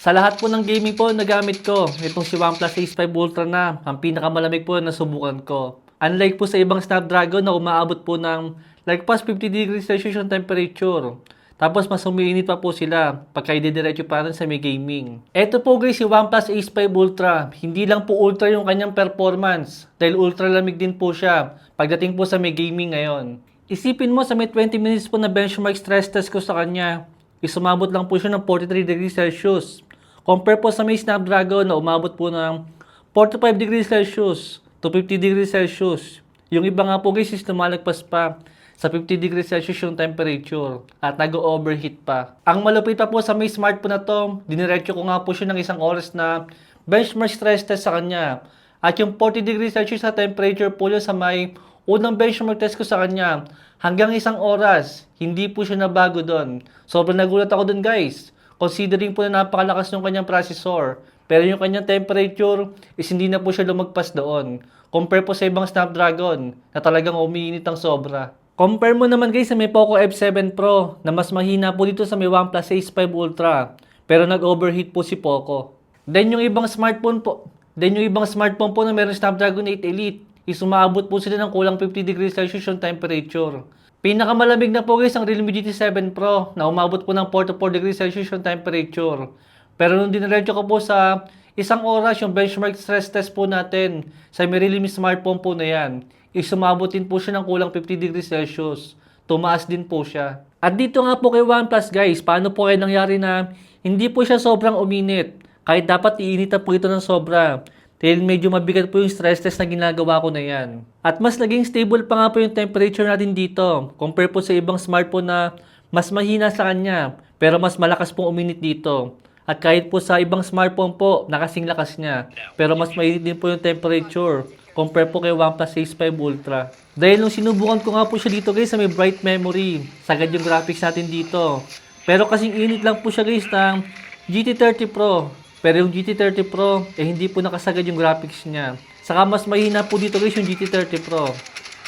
Sa lahat po ng gaming po na gamit ko, itong si OnePlus Ace 5 Ultra na, ang pinakamalamig po na subukan ko. Unlike po sa ibang Snapdragon na umaabot po ng lagpas 50 degrees Celsius yung temperature. Tapos mas umiinit pa po sila pagka ididiretso pa rin sa may gaming. Ito po guys si OnePlus Ace 5 Ultra. Hindi lang po ultra yung kanyang performance dahil ultra lamig din po siya pagdating po sa may gaming ngayon. Isipin mo sa may 20 minutes po na benchmark stress test ko sa kanya, isumabot lang po siya ng 43 degrees Celsius. Compare po sa may Snapdragon na umabot po ng 45 degrees Celsius to 50 degrees Celsius. Yung iba nga po guys is lumalagpas pa sa 50 degrees Celsius yung temperature at nag-overheat pa. Ang malupit pa po sa may smartphone na to, diniretso ko nga po siya ng isang oras na benchmark stress test sa kanya. At yung 40 degrees Celsius na temperature po yun sa may unang benchmark test ko sa kanya, hanggang isang oras, hindi po siya nabago doon. Sobrang nagulat ako doon guys. Considering po na napakalakas ng kanyang processor, pero yung kanyang temperature is hindi na po siya lumagpas doon. Compare po sa ibang Snapdragon na talagang umiinit ang sobra. Compare mo naman guys sa may Poco F7 Pro na mas mahina po dito sa may OnePlus Ace 5 Ultra pero nag-overheat po si Poco. Then yung ibang smartphone po, then yung ibang smartphone po na meron Snapdragon 8 Elite is umaabot po sila ng kulang 50 degrees Celsius yung temperature. Pinakamalamig na po guys ang Realme GT7 Pro na umabot po ng 44 degrees Celsius yung temperature. Pero nung diniretso ko po sa isang oras yung benchmark stress test po natin sa may Realme smartphone po na yan, is umabot din po siya ng kulang 50 degrees Celsius. Tumaas din po siya. At dito nga po kay OnePlus guys, paano po kaya nangyari na hindi po siya sobrang uminit? Kahit dapat iinit na po ito ng sobra. Dahil medyo mabigat po yung stress test na ginagawa ko na yan. At mas naging stable pa nga po yung temperature natin dito. Compare po sa ibang smartphone na mas mahina sa kanya. Pero mas malakas pong uminit dito. At kahit po sa ibang smartphone po, nakasing lakas niya. Pero mas mainit din po yung temperature. Compare po kay OnePlus Ace 5 Ultra. Dahil nung sinubukan ko nga po siya dito guys sa may bright memory. Sagad yung graphics natin dito. Pero kasing init lang po siya guys ng GT30 Pro. Pero yung GT30 Pro, eh hindi po nakasagad yung graphics niya. Saka mas mahina po dito guys yung GT30 Pro.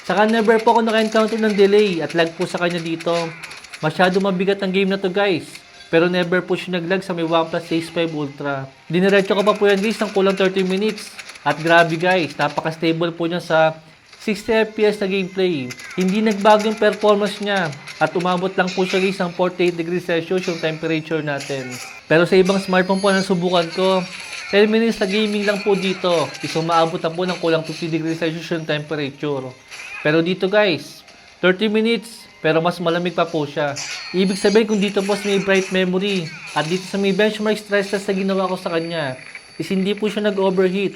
Saka never po ako naka-encounter ng delay at lag po sa kanya dito. Masyado mabigat ang game na to guys. Pero never po siya naglag sa may OnePlus Ace 5 Ultra. Diniretso ko pa po yan guys ng kulang 30 minutes. At grabe guys, napaka-stable po niya sa 60 FPS na gameplay. Hindi nagbago yung performance niya. At umabot lang po siya guys ng 48 degrees Celsius yung temperature natin. Pero sa ibang smartphone po na subukan ko, 10 minutes na gaming lang po dito. Is umaabot na po ng kulang 50 degrees Celsius yung temperature. Pero dito guys, 30 minutes, pero mas malamig pa po siya. Ibig sabihin kung dito po may bright memory, at dito sa may benchmark stress test na ginawa ko sa kanya, is hindi po siya nag-overheat.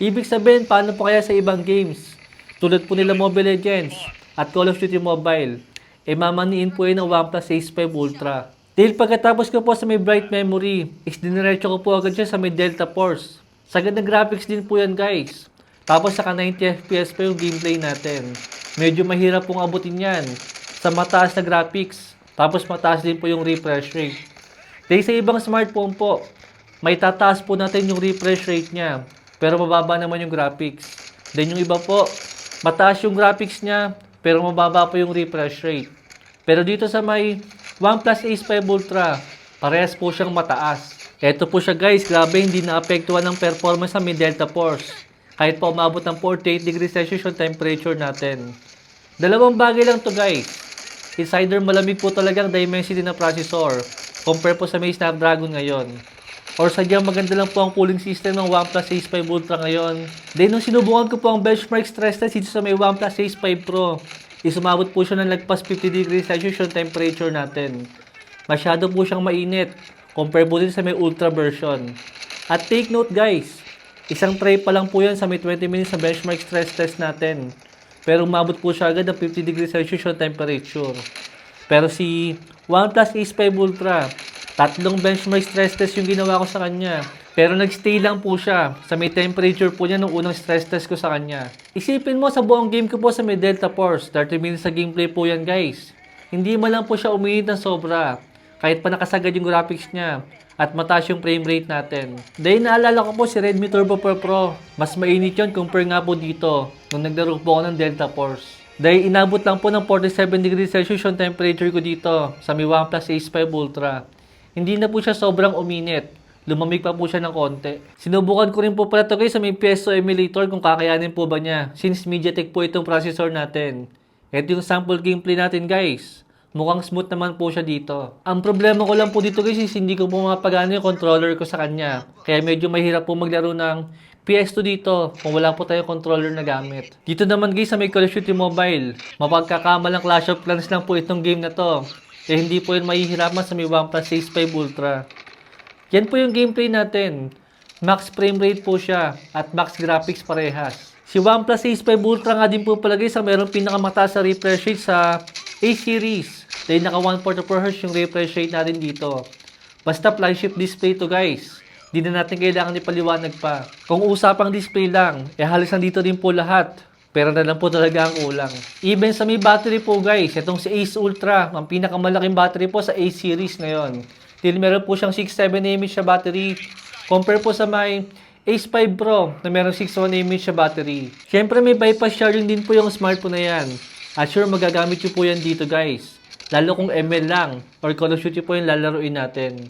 Ibig sabihin, paano po kaya sa ibang games? Tulad po nila Mobile Legends at Call of Duty Mobile, eh mamaniin po yun ng OnePlus Ace 5 Ultra. Dahil pagkatapos ko po sa may bright memory, is diniretso ko po agad siya sa may Delta Force. Sagad na graphics din po yan guys. Tapos saka 90 FPS pa yung gameplay natin. Medyo mahirap pong abutin yan sa mataas na graphics. Tapos mataas din po yung refresh rate. Dahil sa ibang smartphone po, may tataas po natin yung refresh rate niya. Pero mababa naman yung graphics. Then yung iba po, mataas yung graphics niya, pero mababa po yung refresh rate. Pero dito sa may OnePlus Ace 5 Ultra, parehas po siyang mataas. Ito po siya guys, grabe hindi naapektuhan ng performance sa may Delta Force. Kahit pa umabot ng 48 degrees Celsius yung temperature natin. Dalawang bagay lang to guys. It's either malamig po talaga ang Dimensity na processor compare po sa may Snapdragon ngayon. Or sadyang maganda lang po ang cooling system ng OnePlus Ace 5 Ultra ngayon. Then nung sinubukan ko po ang benchmark stress test dito sa may OnePlus Ace 5 Pro, is umabot po siya ng lagpas 50 degrees Celsius yung temperature natin. Masyado po siyang mainit compare po din sa may Ultra version. At take note guys, isang try pa lang po yan sa may 20 minutes na benchmark stress test natin. Pero umabot po siya agad ng 50 degrees Celsius yung temperature. Pero si OnePlus Ace 5 Ultra, tatlong benchmark stress test yung ginawa ko sa kanya. Pero nagstay lang po siya sa may temperature po niya nung unang stress test ko sa kanya. Isipin mo sa buong game ko po sa may Delta Force, 30 minutes sa gameplay po yan guys. Hindi man lang po siya uminit ng sobra. Kahit pa nakasagad yung graphics niya at mataas yung frame rate natin. Dahil naalala ko po si Redmi Turbo Pro Pro. Mas mainit yun compare nga po dito nung naglaro po ako ng Delta Force. Dahil inabot lang po ng 47 degrees Celsius yung temperature ko dito sa mi OnePlus Ace 5 Ultra. Hindi na po siya sobrang uminit. lumamig pa po siya ng konti. Sinubukan ko rin po pala ito guys sa may Piezo emulator kung kakayanin po ba niya since MediaTek po itong processor natin. Ito yung sample gameplay natin guys. Mukhang smooth naman po siya dito. Ang problema ko lang po dito guys is hindi ko po mapagano yung controller ko sa kanya. Kaya medyo mahirap po maglaro ng PS2 dito kung wala po tayong controller na gamit. Dito naman guys sa may Call of Duty Mobile, mapagkakamalang Clash of Clans lang po itong game na to. Eh hindi po yun mahihirapan sa may OnePlus Ace 5 Ultra. Yan po yung gameplay natin. Max frame rate po siya at max graphics parehas. Si OnePlus Ace 5 Ultra nga din po palagay sa mayroong pinakamataas sa refresh rate sa A-series. Dahil naka 144 Hz yung refresh rate natin dito. Basta flagship display to guys. Di na natin kailangan ipaliwanag pa. Kung usapang display lang, eh halos nandito din po lahat. Pero na lang po talaga ang kulang. Even sa may battery po guys, itong si Ace Ultra, ang pinakamalaking battery po sa A-series ngayon. Dahil meron po siyang 6.7 mAh siya battery. Compare po sa may Ace 5 Pro na meron 6.1 mAh siya battery. Siyempre may bypass charging din po yung smartphone na yan. At sure magagamit nyo po yan dito guys. Lalo kung ML lang or Call of Duty po yung lalaroin natin.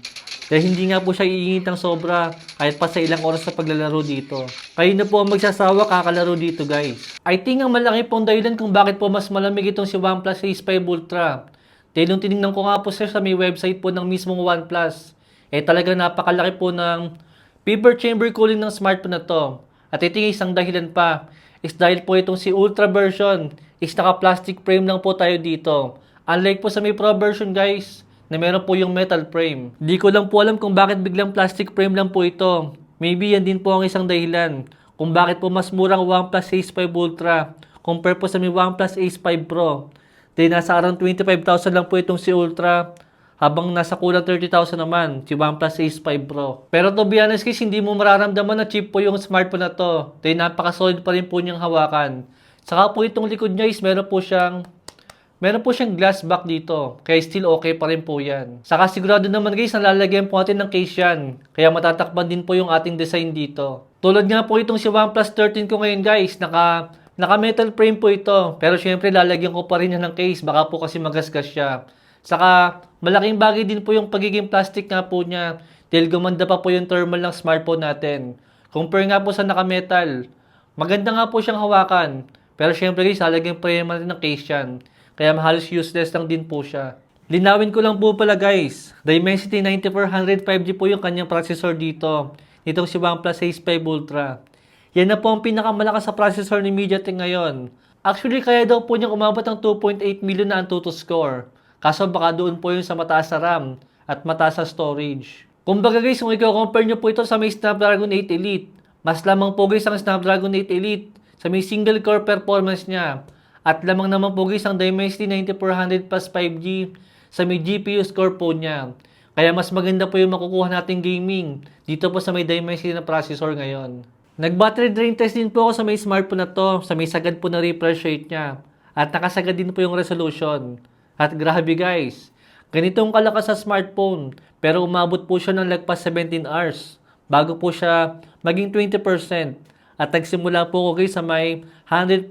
Dahil hindi nga po siya iingit ng sobra kahit pa sa ilang oras sa paglalaro dito. Kayo na po ang magsasawa kakalaro dito guys. I think ang malaki pong dahilan kung bakit po mas malamig itong si OnePlus Ace 5 Ultra. Dahil nung tinignan ko nga po sir sa may website po ng mismong OnePlus, eh talagang napakalaki po ng vapor chamber cooling ng smartphone na to. At ito yung isang dahilan pa, is dahil po itong si Ultra version, is naka-plastic frame lang po tayo dito. Unlike po sa may Pro version guys, na meron po yung metal frame. Di ko lang po alam kung bakit biglang plastic frame lang po ito. Maybe yan din po ang isang dahilan kung bakit po mas murang OnePlus Ace 5 Ultra compare po sa may OnePlus Ace 5 Pro. Dahil nasa around 25,000 lang po itong si Ultra habang nasa kulang 30,000 naman si OnePlus Ace 5 Pro. Pero to be honest guys, hindi mo mararamdaman na cheap po yung smartphone na to. Dahil napaka-solid pa rin po niyang hawakan. Saka po itong likod niya is meron po siyang Meron po siyang glass back dito, kaya still okay pa rin po yan. Saka sigurado naman guys, nalalagyan po natin ng case yan, kaya matatakpan din po yung ating design dito. Tulad nga po itong si OnePlus 13 ko ngayon guys, naka, naka metal frame po ito, pero syempre lalagyan ko pa rin yan ng case, baka po kasi magasgas siya. Saka malaking bagay din po yung pagiging plastic nga po niya, dahil gumanda pa po yung thermal ng smartphone natin. Compare nga po sa naka-metal, maganda nga po siyang hawakan, pero syempre guys, lalagyan pa rin ng case yan. Kaya halos useless lang din po siya. Linawin ko lang po pala guys. Dimensity 9400 5G po yung kanyang processor dito. Itong si OnePlus Ace 5 Ultra. Yan na po ang pinakamalakas sa processor ni MediaTek ngayon. Actually, kaya daw po niyang umabot ng 2.8 million na Antutu score. Kaso baka doon po yun sa mataas na RAM at mataas na storage. Kumbaga guys, kung i-compare nyo po ito sa may Snapdragon 8 Elite, mas lamang po guys ang Snapdragon 8 Elite sa may single core performance niya at lamang naman po guys ang Dimensity 9400 plus 5G sa may GPU score po niya. Kaya mas maganda po yung makukuha nating gaming dito po sa may Dimensity na processor ngayon. Nag-battery drain test din po ako sa may smartphone na to, sa may sagad po na refresh rate niya. At nakasagad din po yung resolution. At grabe guys, ganitong kalakas sa smartphone, pero umabot po siya ng lagpas 17 hours bago po siya maging 20%. At nagsimula po ko guys sa may 100%.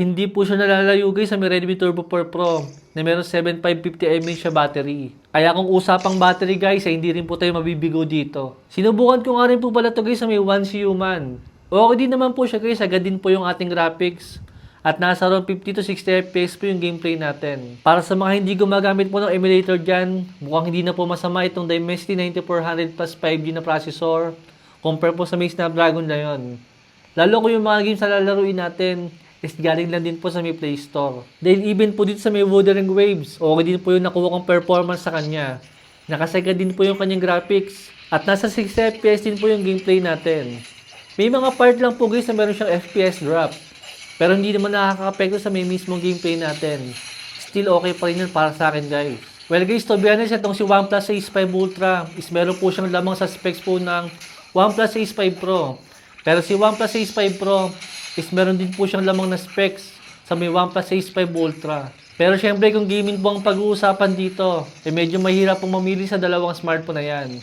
Hindi po siya nalalayo guys sa may Redmi Turbo 4 Pro na meron 7550 mAh siya battery. Kaya kung usapang battery guys, ay hindi rin po tayo mabibigo dito. Sinubukan ko nga rin po pala to guys sa may 1C Human. Okay din naman po siya guys, agad din po yung ating graphics. At nasa around 50 to 60 FPS po yung gameplay natin. Para sa mga hindi gumagamit po ng emulator dyan, mukhang hindi na po masama itong Dimensity 9400 plus 5G na processor compare po sa may Snapdragon na yon. Lalo ko yung mga games na lalaruin natin is galing lang din po sa may Play Store. Dahil even po dito sa may Wuthering Waves, okay din po yung nakuha kong performance sa kanya. Nakasagad din po yung kanyang graphics. At nasa 60 FPS din po yung gameplay natin. May mga part lang po guys na meron siyang FPS drop. Pero hindi naman nakaka-apekto sa may mismong gameplay natin. Still okay pa rin yun para sa akin guys. Well guys, to be honest, itong si OnePlus Ace 5 Ultra is meron po siyang lamang sa specs po ng OnePlus Ace 5 Pro. Pero si OnePlus Ace 5 Pro is meron din po siyang lamang na specs sa may OnePlus Ace 5 Ultra. Pero syempre kung gaming po ang pag-uusapan dito, eh medyo mahirap pong mamili sa dalawang smartphone na yan.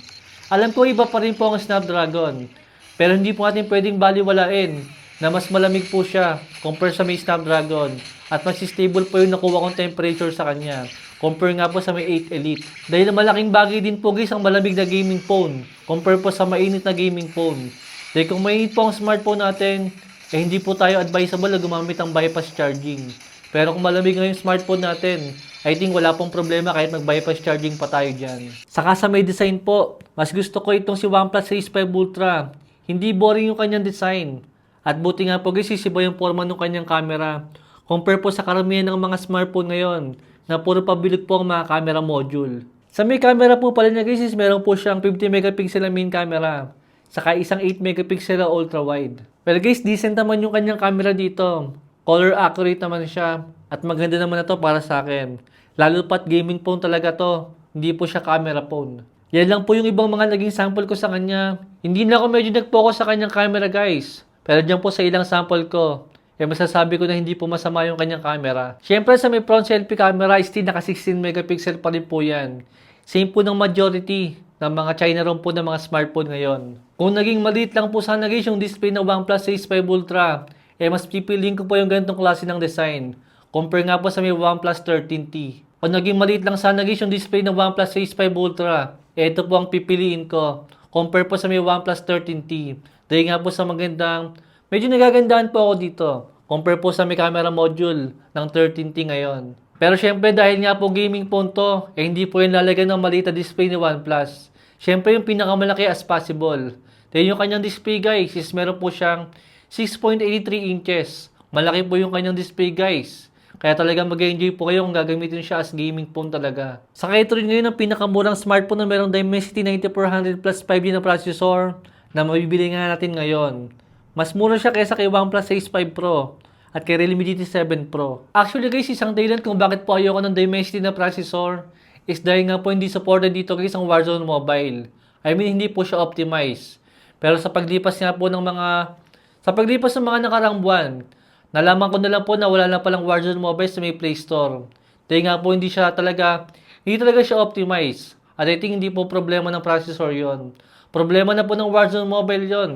Alam ko iba pa rin po ang Snapdragon. Pero hindi po natin pwedeng baliwalain na mas malamig po siya compare sa may Snapdragon at mas stable po yung nakuha kong temperature sa kanya compare nga po sa may 8 Elite. Dahil malaking bagay din po guys ang malamig na gaming phone compare po sa mainit na gaming phone. Dahil kung mainit po ang smartphone natin, eh hindi po tayo advisable na gumamit ng bypass charging. Pero kung malamig nga yung smartphone natin, I think wala pong problema kahit mag-bypass charging pa tayo dyan. Saka sa may design po, mas gusto ko itong si OnePlus Series 5 Ultra. Hindi boring yung kanyang design. At buti nga po guys, yung forma ng kanyang camera. Compare po sa karamihan ng mga smartphone ngayon na puro pabilig po ang mga camera module. Sa may camera po pala niya guys is meron po siyang 50 megapixel na main camera. Saka isang 8 megapixel na ultra wide. Pero guys, decent naman yung kanyang camera dito. Color accurate naman siya. At maganda naman na to para sa akin. Lalo pat gaming phone talaga to. Hindi po siya camera phone. Yan lang po yung ibang mga naging sample ko sa kanya. Hindi na ako medyo nag-focus sa kanyang camera guys. Pero dyan po sa ilang sample ko, eh masasabi ko na hindi po masama yung kanyang camera. Siyempre sa may front selfie camera, still naka 16 megapixel pa rin po yan. Same po ng majority ng mga China ROM po ng mga smartphone ngayon. Kung naging maliit lang po sana guys yung display ng OnePlus Series 5 Ultra, eh mas pipiliin ko po yung ganitong klase ng design. Compare nga po sa may OnePlus 13T. Kung naging maliit lang sana guys yung display ng OnePlus Series 5 Ultra, eh ito po ang pipiliin ko. Compare po sa may OnePlus 13T. Dahil nga po sa magandang, medyo nagagandahan po ako dito. Compare po sa may camera module ng 13T ngayon. Pero syempre dahil nga po gaming phone to, eh hindi po yung lalagyan ng maliit na display ni OnePlus. Syempre yung pinakamalaki as possible. Dahil yung kanyang display guys is meron po siyang 6.83 inches. Malaki po yung kanyang display guys. Kaya talaga mag-enjoy po kayo kung gagamitin siya as gaming phone talaga. Saka ito rin ngayon ang pinakamurang smartphone na merong Dimensity 9400 plus 5G na processor na mabibili nga natin ngayon. Mas mura siya kaysa kay OnePlus Ace 5 Pro at kay Realme GT7 Pro. Actually guys, isang dahilan kung bakit po ayoko ng Dimensity na processor is dahil nga po hindi supported dito guys ang Warzone Mobile. I mean, hindi po siya optimized. Pero sa paglipas nga po ng mga sa paglipas ng mga nakarang buwan, nalaman ko na lang po na wala na palang Warzone Mobile sa may Play Store. Dahil nga po hindi siya talaga, hindi talaga siya optimized. At I think hindi po problema ng processor yon. Problema na po ng Warzone Mobile yon.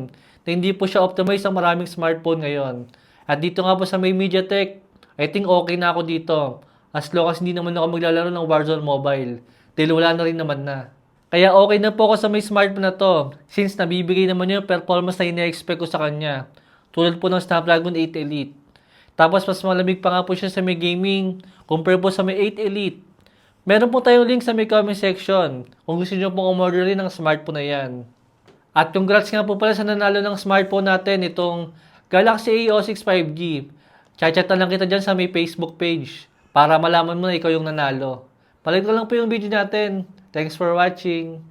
Na hindi po siya optimized sa maraming smartphone ngayon. At dito nga po sa may MediaTek, I think okay na ako dito. As long as hindi naman ako maglalaro ng Warzone Mobile. Dahil wala na rin naman na. Kaya okay na po ako sa may smartphone na to since nabibigay naman yung performance na ina-expect ko sa kanya. Tulad po ng Snapdragon 8 Elite. Tapos mas malamig pa nga po siya sa may gaming compare po sa may 8 Elite. Meron po tayong link sa may comment section kung gusto nyo pong umorder rin ng smartphone na yan. At congrats nga po pala sa nanalo ng smartphone natin itong Galaxy A06 5G. Chat-chat na lang kita dyan sa may Facebook page para malaman mo na ikaw yung nanalo. Balik ko lang po yung video natin. Thanks for watching.